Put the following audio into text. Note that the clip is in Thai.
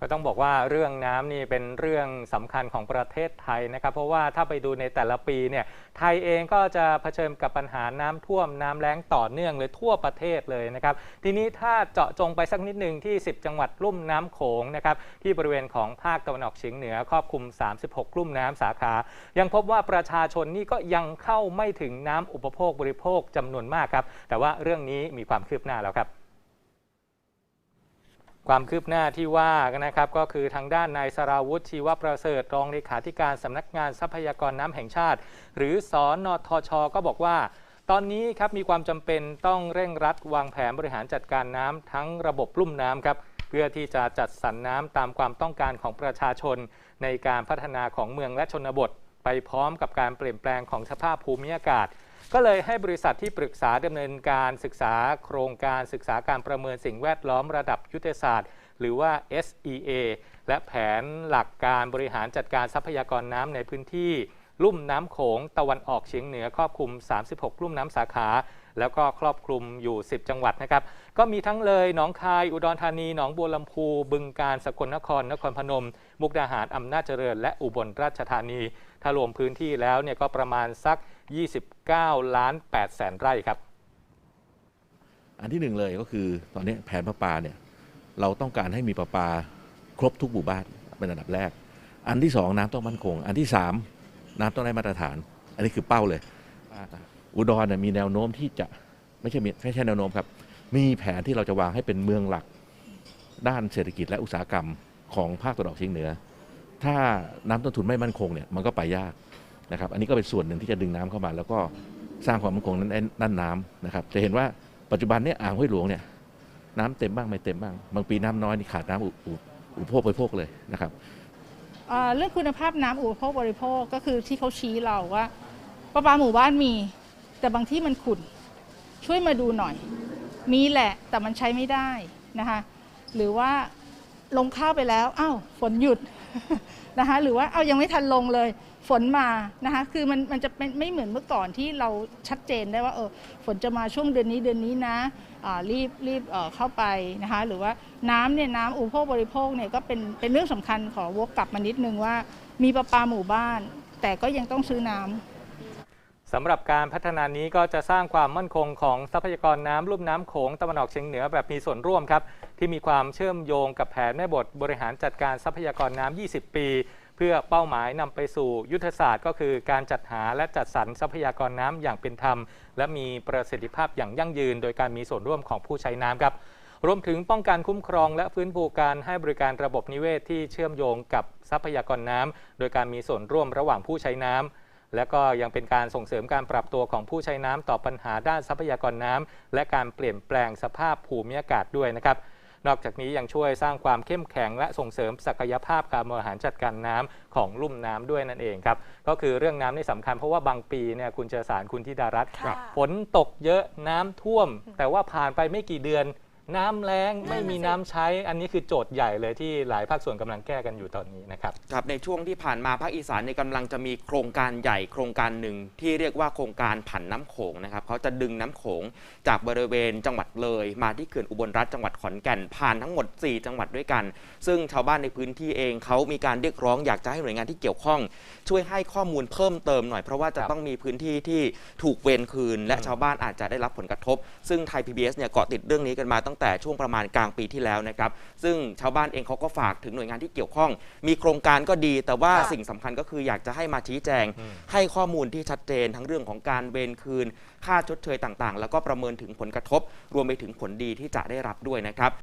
ก็ต้องบอกว่าเรื่องน้ำนี่เป็นเรื่องสำคัญของประเทศไทยนะครับ เพราะว่าถ้าไปดูในแต่ละปีเนี่ยไทยเองก็จะเผชิญกับปัญหาน้ำท่วมน้ำแล้งต่อเนื่องเลยทั่วประเทศเลยนะครับ ทีนี้ถ้าเจาะจงไปสักนิดหนึ่งที่ 10 จังหวัดลุ่มน้ำโขงนะครับที่บริเวณของภาคตะวันออกเฉียงเหนือครอบคลุม 36 ลุ่มน้ำสาขา ยังพบว่าประชาชนนี่ก็ยังเข้าไม่ถึงน้ำอุปโภคบริโภคจำนวนมากครับแต่ว่าเรื่องนี้มีความคืบหน้าแล้วครับ ความคืบหน้าที่ว่านะครับก็คือทางด้านนายสราวุฒิชีวประเสริฐรองเลขาธิการสำนักงานทรัพยากรน้ำแห่งชาติ หรือสอนอทช ก็บอกว่า ตอนนี้ครับมีความจำเป็นต้องเร่งรัดวางแผนบริหารจัดการน้ำทั้งระบบลุ่มน้ำครับเพื่อที่จะจัดสรรน้ำตามความต้องการของประชาชน ในการพัฒนาของเมืองและชนบท ไปพร้อมกับการเปลี่ยนแปลงของสภาพภูมิอากาศ ก็เลยให้บริษัทที่ปรึกษาดำเนินการศึกษาโครงการศึกษาการประเมินสิ่งแวดล้อมระดับยุทธศาสตร์ หรือว่า SEA และแผนหลักการบริหารจัดการทรัพยากรน้ำในพื้นที่ ลุ่มน้ำโขงตะวันออกเฉียงเหนือครอบคลุม 36 ลุ่มน้ำสาขา แล้วก็ครอบคลุมอยู่ 10 จังหวัดนะครับ ก็มีทั้งเลย หนองคาย อุดรธานี หนองบัวลำพู บึงกาฬ สกลนคร นครพนม มุกดาหาร อำนาจเจริญ และอุบลราชธานี ถ้ารวมพื้นที่แล้วเนี่ยก็ประมาณสัก 29 ล้าน8แสนไร่ครับ อันที่หนึ่งเลยก็คือตอนนี้แผนประปาเนี่ยเราต้องการให้มีประปาครบทุกหมู่บ้านเป็นอันดับแรก อันที่สองน้ำต้องมั่นคง อันที่สามน้ำต้องได้มาตรฐาน อันนี้คือเป้าเลย อุดรมีแนวโน้มที่จะไม่ใช่มีไม่ใช่แนวโน้มครับ มีแผนที่เราจะวางให้เป็นเมืองหลัก ด้านเศรษฐกิจและอุตสาหกรรมของภาคตะวันออกเฉียงเหนือ ถ้าน้ำต้นทุนไม่มั่นคงเนี่ยมันก็ไปยากนะครับ อันนี้ก็เป็นส่วนหนึ่งที่จะดึงน้ำเข้ามา แล้วก็สร้างความมั่นคงนั้นด้านน้ำนะครับ จะเห็นว่าปัจจุบันเนี่ยอ่างห้วยหลวงเนี่ยน้ำเต็มบ้างไม่เต็มบ้าง บางปีน้ำน้อยนี่ขาดน้ำอุอุอุปโภคบริโภคเลยนะครับเรื่องคุณภาพน้ำอุปโภคบริโภคก็คือที่เขาชี้เราว่าประปาหมู่บ้านมี แต่บางที่มันขุ่นช่วยมาดูหน่อย มีแหละแต่มันใช้ไม่ได้นะคะหรือว่าลงข้าวไปแล้วอ้าวฝนหยุดนะคะหรือว่าเอายังไม่ทันลงเลย ฝนมานะคะคือมันมันจะเป็นไม่เหมือนเมื่อก่อนที่เราชัดเจนได้ว่าเออฝนจะมาช่วงเดือนนี้เดือนนี้นะรีบรีบเข้าไปนะคะหรือว่าน้ำเนี่ยน้ำอุปโภคบริโภคเนี่ยก็เป็นเป็นเรื่องสำคัญขอวกกลับมานิดนึงว่า มีประปาหมู่บ้าน แต่ก็ยังต้องซื้อน้ำ สำหรับการพัฒนานี้ก็จะสร้างความมั่นคงของทรัพยากรน้ำลุ่มน้ำโขงตะวันออกเฉียงเหนือแบบมีส่วนร่วมครับ ที่มีความเชื่อมโยงกับแผนแม่บทบริหารจัดการทรัพยากรน้ำ 20 ปี เพื่อเป้าหมายนำไปสู่ยุทธศาสตร์ ก็คือการจัดหาและจัดสรรทรัพยากรน้ำอย่างเป็นธรรม และมีประสิทธิภาพอย่างยั่งยืน โดยการมีส่วนร่วมของผู้ใช้น้ำครับรวมถึงป้องกันคุ้มครองและฟื้นฟูการให้บริการระบบนิเวศที่เชื่อมโยงกับทรัพยากรน้ำโดยการมีส่วนร่วมระหว่างผู้ใช้น้ำ และก็ยังเป็นการส่งเสริมการปรับตัวของผู้ใช้น้ำต่อปัญหาด้านทรัพยากรน้ำและการเปลี่ยนแปลงสภาพภูมิอากาศด้วยนะครับนอกจากนี้ยังช่วยสร้างความเข้มแข็งและส่งเสริมศักยภาพการบริหารจัดการน้ำของลุ่มน้ำด้วยนั่นเองครับ ก็คือเรื่องน้ำนี่สำคัญเพราะว่าบางปีเนี่ยคุณเจอสารคุณธิดารัตน์ค่ะฝนตกเยอะน้ำท่วม แต่ว่าผ่านไปไม่กี่เดือน น้ำแล้งไม่มีน้ำใช้ อันนี้คือโจทย์ใหญ่เลยที่หลายภาคส่วนกำลังแก้กันอยู่ตอนนี้นะครับ ครับในช่วงที่ผ่านมาภาคอีสานเนี่ยกำลังจะมีโครงการใหญ่โครงการหนึ่งที่เรียกว่าโครงการผันน้ำโขงนะครับเขาจะดึงน้ำโขงจากบริเวณจังหวัดเลย มาที่เขื่อนอุบลรัฐจังหวัดขอนแก่นผ่านทั้งหมด 4 จังหวัดด้วยกัน ซึ่งชาวบ้านในพื้นที่เองเขามีการเรียกร้องอยากจะให้หน่วยงานที่เกี่ยวข้อง ช่วยให้ข้อมูลเพิ่มเติมหน่อยเพราะว่าจะครับต้องมีพื้นที่ที่ถูกเวรคืน และอืมชาวบ้านอาจจะได้รับผลกระทบ ซึ่งไทย PBS เนี่ยเกาะติดเรื่องนี้กันมาตั้งแต่ช่วงประมาณกลางปีที่แล้วนะครับ ซึ่งชาวบ้านเองเขาก็ฝากถึงหน่วยงานที่เกี่ยวข้อง มีโครงการก็ดี แต่ว่าค่ะ สิ่งสำคัญก็คืออยากจะให้มาชี้แจงอืมให้ข้อมูลที่ชัดเจนทั้งเรื่องของการเวรคืน ค่าชดเชยต่างๆ แล้วก็ประเมินถึงผลกระทบ รวมไปถึงผลดีที่จะได้รับด้วยนะครับ